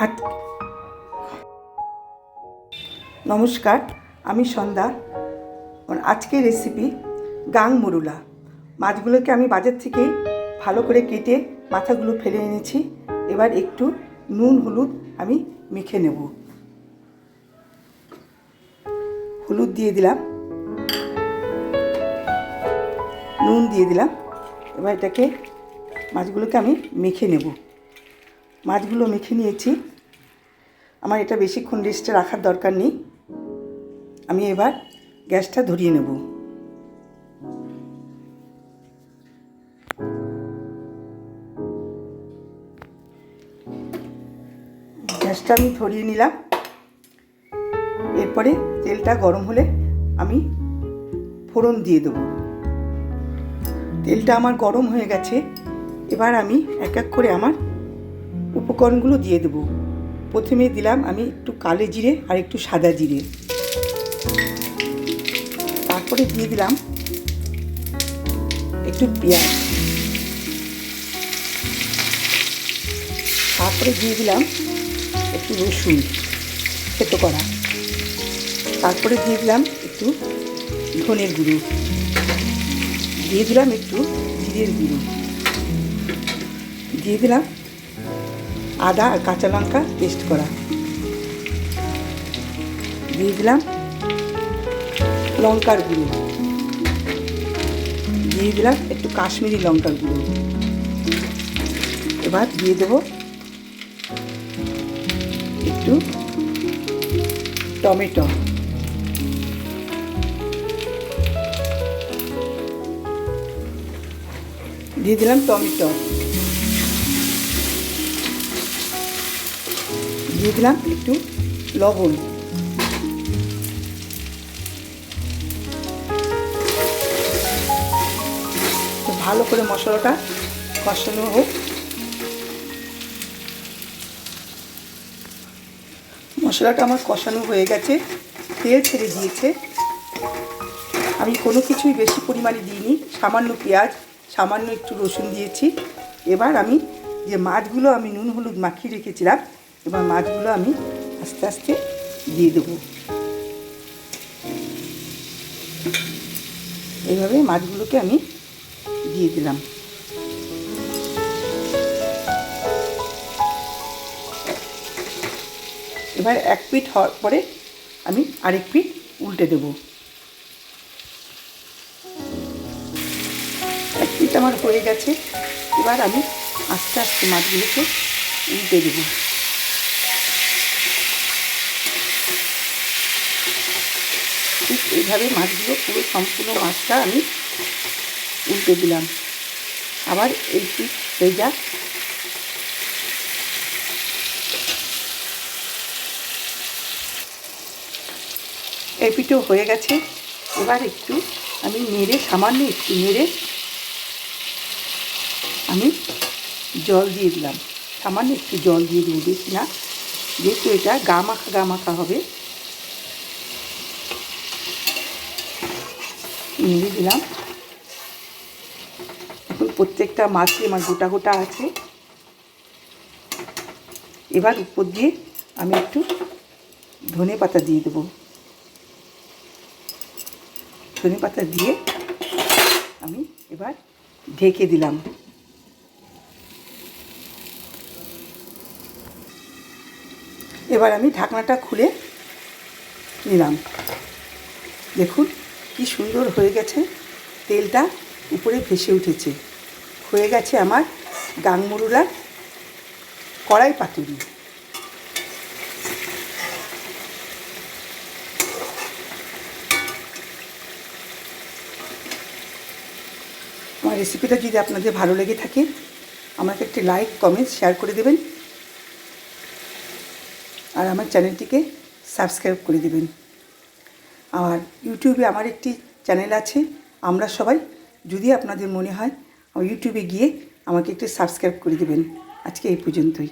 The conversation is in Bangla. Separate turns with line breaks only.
আজ নমস্কার, আমি সন্ধ্যা। আজকের রেসিপি গাং মুরুলা। মাছগুলোকে আমি বাজার থেকে ভালো করে কেটে মাথাগুলো ফেলে এনেছি। এবার একটু নুন, হলুদ আমি মেখে নেব। হলুদ দিয়ে দিলাম। নুন দিয়ে দিলাম। এবার এটাকে মাছগুলোকে আমি মেখে নেব। মাছগুলো মেখে নিয়েছি। আমার এটা বেশিক্ষণ রেস্টে রাখার দরকার নেই। আমি এবার গ্যাসটা ধরিয়ে নেব। গ্যাসটা আমি ধরিয়ে নিলাম। এরপরে তেলটা গরম হলে আমি ফোড়ন দিয়ে দেবো। তেলটা আমার গরম হয়ে গেছে। এবার আমি এক এক করে আমার উপকরণগুলো দিয়ে দেবো। প্রথমে দিলাম আমি একটু কালো জিরে আর একটু সাদা জিরে। তারপরে দিয়ে দিলাম একটু পেঁয়াজ। তারপরে দিয়ে দিলাম একটু রসুন থেতো করা। তারপরে দিয়ে দিলাম একটু ধনের গুঁড়ো। দিয়ে দিলাম একটু জিরের গুঁড়ো। দিয়ে দিলাম আদা আর কাঁচা লঙ্কা পেস্ট করা। দিয়ে দিলাম লঙ্কার গুঁড়ো। দিয়ে দিলাম একটু কাশ্মীরি লঙ্কার গুঁড়ো। এবার দিয়ে দেবো একটু টমেটো। দিয়ে দিলাম টমেটো। দিয়ে দিলাম একটু লবণ। ভালো করে মশলাটা কষানো হোক। মশলাটা আমার কষানো হয়ে গেছে, তেল ছেড়ে দিয়েছে। আমি কোনো কিছুই বেশি পরিমাণে দিইনি, সামান্য পেঁয়াজ, সামান্য একটু রসুন দিয়েছি। এবার আমি যে মাছগুলো আমি নুন হলুদ মাখিয়ে রেখেছিলাম এবার মাছগুলো আমি আস্তে আস্তে দিয়ে দেবো। এইভাবে মাছগুলোকে আমি দিয়ে দিলাম। এবার এক পিঠ হওয়ার পরে আমি আরেক পিঠ উল্টে দেব। এক পিঠ আমার হয়ে গেছে। এবার আমি আস্তে আস্তে মাছগুলোকে উল্টে দেবো। ঠিক এইভাবে মাছগুলো পুরো সম্পূর্ণ মাছটা আমি উল্টে দিলাম। আবার এই হয়ে যাক এই হয়ে গেছে। এবার একটু আমি নেড়ে, সামান্য একটু নেড়ে আমি জল দিয়ে দিলাম। সামান্য একটু জল দিয়ে দেবো, বেশি না। যেহেতু এটা গা মাখা গা মাখা হবে। নেড়ে দিলাম এখন প্রত্যেকটা মাছই আমার গোটা গোটা আছে। এবার উপর দিয়ে আমি একটু ধনে পাতা দিয়ে দেবো। ধনে পাতা দিয়ে আমি এবার ঢেকে দিলাম। এবার আমি ঢাকনাটা খুলে নিলাম। দেখুন কি সুন্দর হয়ে গেছে। তেলটা উপরে ভেসে উঠেছে। হয়ে গেছে আমার গাংমরুলার কড়াই পাতুরি। আমার রেসিপিটা যদি আপনাদের ভালো লেগে থাকে, আমাকে একটি লাইক কমেন্ট শেয়ার করে দেবেন। আর আমার চ্যানেলটিকে সাবস্ক্রাইব করে দেবেন। আর ইউটিউবে আমার একটি চ্যানেল আছে, আমরা সবাই যদি আপনাদের মনে হয় ইউটিউবে গিয়ে আমাকে একটু সাবস্ক্রাইব করে দেবেন। আজকে এই পর্যন্তই।